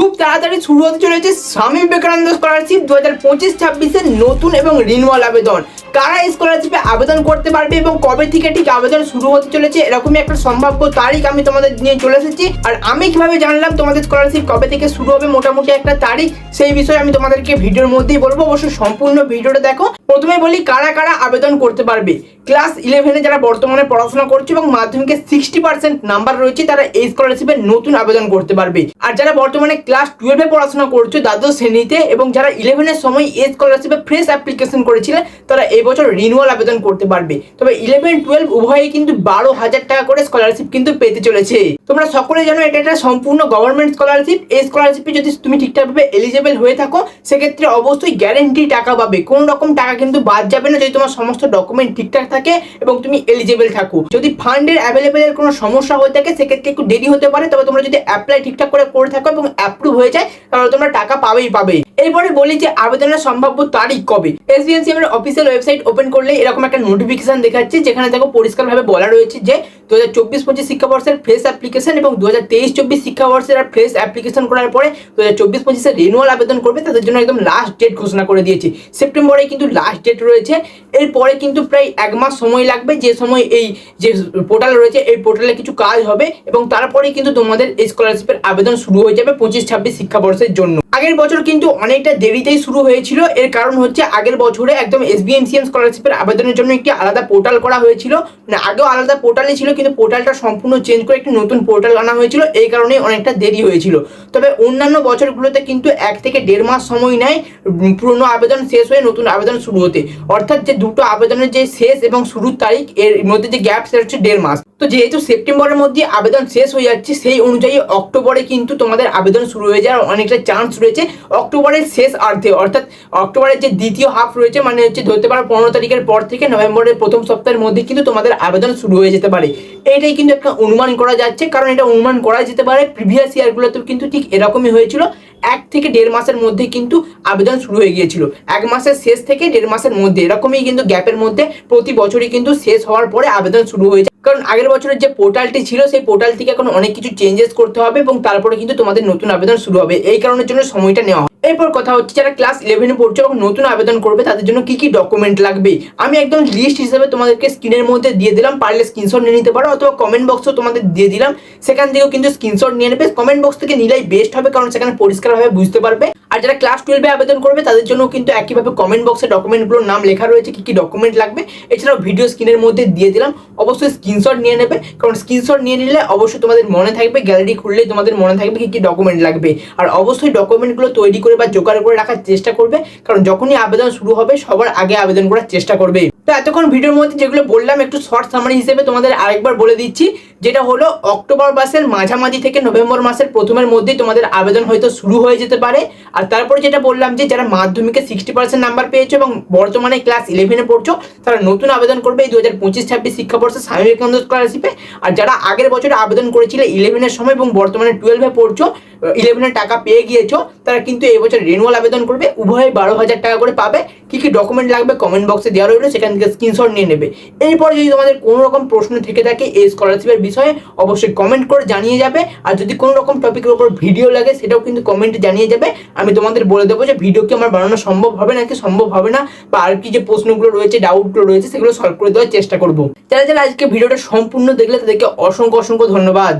খুব তাড়াতাড়ি শুরু হতে চলেছে স্বামী বিবেকানন্দ স্কলারশিপ দু হাজার পঁচিশ, ছাব্বিশের নতুন এবং রিনওয়াল আবেদন। কারা স্কলারশিপে আবেদন করতে পারবে এবং কবে থেকে ঠিক আবেদন শুরু হতে চলেছে, এরকমই একটা সম্ভাব্য তারিখ আমি তোমাদের নিয়ে চলে এসেছি। আর আমি কীভাবে জানলাম তোমাদের স্কলারশিপ কবে থেকে শুরু হবে, মোটামুটি একটা তারিখ, সেই বিষয়ে আমি তোমাদেরকে ভিডিওর মধ্যেই বলব। অবশ্যই সম্পূর্ণ ভিডিওটা দেখো। প্রথমে বলি, কারা কারা আবেদন করতে পারবে? ক্লাস ইলেভেনে যারা বর্তমানে পড়াশোনা করছে এবং মাধ্যমিকে সিক্সটি পার্সেন্ট নাম্বার রয়েছে, তারা এই স্কলারশিপের নতুন আবেদন করতে পারবে। আর যারা বর্তমানে ক্লাস টুয়েলভে পড়াশোনা করছ দ্বাদশ শ্রেণীতে এবং যারা ইলেভেনের সময় এই স্কলারশিপে ফ্রেশ অ্যাপ্লিকেশন করেছিলেন তারা এবছর রিনুয়াল আবেদন করতে পারবে। তবে ইলেভেন টুয়েলভ উভয়ই কিন্তু বারো হাজার টাকা করে স্কলারশিপ কিন্তু পেতে চলেছে। তোমরা সকলে জানো এটা একটা সম্পূর্ণ গভর্নমেন্ট স্কলারশিপ এই স্কলারশিপে যদি তুমি ঠিকঠাকভাবে এলিজেবল হয়ে থাকো, সেক্ষেত্রে অবশ্যই গ্যারেন্টি টাকা পাবে। কোন রকম টাকা কিন্তু বাদ যাবে না যদি তোমার সমস্ত ডকুমেন্ট ঠিকঠাক থাকে এবং তুমি এলিজেবল থাকো। যদি ফান্ডের অ্যাভেলেবেলের কোনো সমস্যা হয়ে থাকে, সেক্ষেত্রে একটু দেরি হতে পারে। তবে তোমরা যদি অ্যাপ্লাই ঠিকঠাক করে করে থাকো এবং অ্যাপ্রুভ হয়ে যায় তাহলে তোমরা টাকা পাবেই পাবে এরপরে বলি যে আবেদনের সম্ভাব্য তারিখ কবে? এসবিএনসি এর অফিসিয়াল ওয়েবসাইট ওপেন করলে এরকম একটা নোটিফিকেশন দেখাচ্ছে, যেখানে দেখো পরিষ্কারভাবে বলা রয়েছে যে দু হাজার চব্বিশ পঁচিশ শিক্ষাবর্ষের ফ্রেশ অ্যাপ্লিকেশন এবং দু হাজার তেইশ চব্বিশ শিক্ষাবর্ষের আর ফ্রেশ অ্যাপ্লিকেশন করার পরে দু হাজার চব্বিশ পঁচিশে রিনুয়াল আবেদন করবে, তাদের জন্য একদম লাস্ট ডেট ঘোষণা করে দিয়েছে। সেপ্টেম্বরে কিন্তু লাস্ট ডেট রয়েছে। এরপরে কিন্তু প্রায় এক মাস সময় লাগবে, যে সময় এই যে পোর্টাল রয়েছে, এই পোর্টালে কিছু কাজ হবে এবং তারপরে কিন্তু তোমাদের এই স্কলারশিপের আবেদন শুরু হয়ে যাবে পঁচিশ ছাব্বিশ শিক্ষাবর্ষের জন্য। আগের বছর কিন্তু অনেকটা দেরিতেই শুরু হয়েছিল। এর কারণ হচ্ছে আগের বছরে একদম এসবিএমসিএম স্কলারশিপের আবেদনের জন্য একটি আলাদা পোর্টাল করা হয়েছিল। মানে আগেও আলাদা পোর্টালই ছিল কিন্তু পোর্টালটা সম্পূর্ণ চেঞ্জ করে একটি নতুন পোর্টাল আনা হয়েছিল, এই কারণে অনেকটা দেরি হয়েছিল। তবে অন্যান্য বছরগুলোতে কিন্তু এক থেকে দেড় মাস সময় নেয় পুরনো আবেদন শেষ হয়ে নতুন আবেদন শুরু হতে। অর্থাৎ যে দুটো আবেদনের যে শেষ এবং শুরুর তারিখ, এর মধ্যে যে গ্যাপ সেটা হচ্ছে দেড় মাস। তো যেহেতু সেপ্টেম্বরের মধ্যে আবেদন শেষ হয়ে যাচ্ছে, সেই অনুযায়ী অক্টোবরে কিন্তু তোমাদের আবেদন শুরু হয়ে যাওয়ার অনেকটা চান্স রয়েছে। অক্টোবরের শেষ অর্ধে অর্থাৎ অক্টোবরের যে দ্বিতীয় হাফ রয়েছে মানে হচ্ছে ধরতে পারো পনেরো তারিখের পর থেকে নভেম্বরের প্রথম সপ্তাহের মধ্যে কিন্তু তোমাদের আবেদন শুরু হয়ে যেতে পারে। এইটাই কিন্তু একটা অনুমান করা যাচ্ছে, কারণ এটা অনুমান করা যেতে পারে প্রিভিয়াস ইয়ারগুলোতেও কিন্তু ঠিক এরকমই হয়েছিল। এক থেকে দেড় মাসের মধ্যে কিন্তু আবেদন শুরু হয়ে গিয়েছিল। এক মাসের শেষ থেকে দেড় মাসের মধ্যে, এরকমই কিন্তু গ্যাপের মধ্যে প্রতি বছরই কিন্তু শেষ হওয়ার পরে আবেদন শুরু হয়ে যায়। কারণ আগের বছরের যে পোর্টালটি ছিল, সেই পোর্টালটিকে এখন অনেক কিছু চেঞ্জেস করতে হবে এবং তারপরে কিন্তু তোমাদের নতুন আবেদন শুরু হবে। এই কারণের জন্য সময়টা নেওয়া এরপর কথা হচ্ছে যারা ক্লাস ইলেভেনে পড়ছে এবং নতুন আবেদন করবে, তাদের জন্য কি কি ডকুমেন্ট লাগবে? আমি একদম লিস্ট হিসেবে তোমাদেরকে স্ক্রিনের মধ্যে দিয়ে দিলাম, পারলে স্ক্রিনশট নিয়ে নিতে পারো অথবা কমেন্ট বক্সও তোমাদের দিয়ে দিলাম। সেখান থেকেও কিন্তু স্ক্রিনশট নিয়ে নেবে। কমেন্ট বক্স থেকে নিলেই বেস্ট হবে, কারণ সেখানে পরিষ্কারভাবে বুঝতে পারবে। আর যারা ক্লাস টুয়েলভে আবেদন করবে, তাদের জন্য কিন্তু একইভাবে কমেন্ট বক্সে ডকুমেন্টগুলোর নাম লেখা রয়েছে, কি কি ডকুমেন্ট লাগবে। এছাড়াও ভিডিও স্ক্রিনের মধ্যে দিয়ে দিলাম। অবশ্যই স্ক্রিনশট নিয়ে নেবে, কারণ স্ক্রিনশট নিয়ে নিলে অবশ্যই তোমাদের মনে থাকবে গ্যালারি খুললেই তোমাদের মনে থাকবে কি কি ডকুমেন্ট লাগবে। আর অবশ্যই ডকুমেন্টগুলো তৈরি করে বা জোগাড় করে রাখার চেষ্টা করবে, কারণ যখনই আবেদন শুরু হবে সবার আগে আবেদন করার চেষ্টা করবে। তো এতক্ষণ ভিডিওর মধ্যে যেগুলো বললাম, একটু শর্ট সামারি হিসেবে তোমাদের আরেকবার বলে দিচ্ছি। যেটা হলো, অক্টোবর মাসের মাঝামাঝি থেকে নভেম্বর মাসের প্রথমের মধ্যেই তোমাদের আবেদন হয়তো শুরু হয়ে যেতে পারে। আর তারপর যেটা বললাম যে, যারা মাধ্যমিকে সিক্সটি পার্সেন্ট নাম্বার পেয়েছ এবং বর্তমানে ক্লাস ইলেভেনে পড়ছো, তারা নতুন আবেদন করবে এই দু হাজার পঁচিশ ছাব্বিশ শিক্ষাবর্ষে স্বামী বিবেকানন্দ স্কলারশিপে আর যারা আগের বছরে আবেদন করেছিলে ইলেভেনের সময় এবং বর্তমানে টুয়েলভে পড়ছো ইলেভেনের টাকা পেয়ে গিয়েছো, তারা কিন্তু এই বছর রেনুয়াল আবেদন করবে। উভয়ে বারো হাজার টাকা করে পাবে। কি কি ডকুমেন্ট লাগবে কমেন্ট বক্সে দেওয়া রইল, সেখান থেকে স্ক্রিনশট নিয়ে নেবে। এরপর যদি তোমাদের কোনো রকম প্রশ্ন থেকে থাকে এই স্কলারশিপের বিষয়ে, অবশ্যই কমেন্ট করে জানিয়ে যাবে। আর যদি কোনো রকম টপিকের উপর ভিডিও লাগে, সেটাও কিন্তু কমেন্টে জানিয়ে যাবে। আমি তোমাদের বলে দেবো যে ভিডিও কি আমার বানানো সম্ভব হবে নাকি সম্ভব হবে না, বা আর কি যে প্রশ্নগুলো রয়েছে ডাউটগুলো রয়েছে, সেগুলো সলভ করে দেওয়ার চেষ্টা করব। যারা যারা আজকে ভিডিওটা সম্পূর্ণ দেখলে, তাদেরকে অসংখ্য অসংখ্য ধন্যবাদ।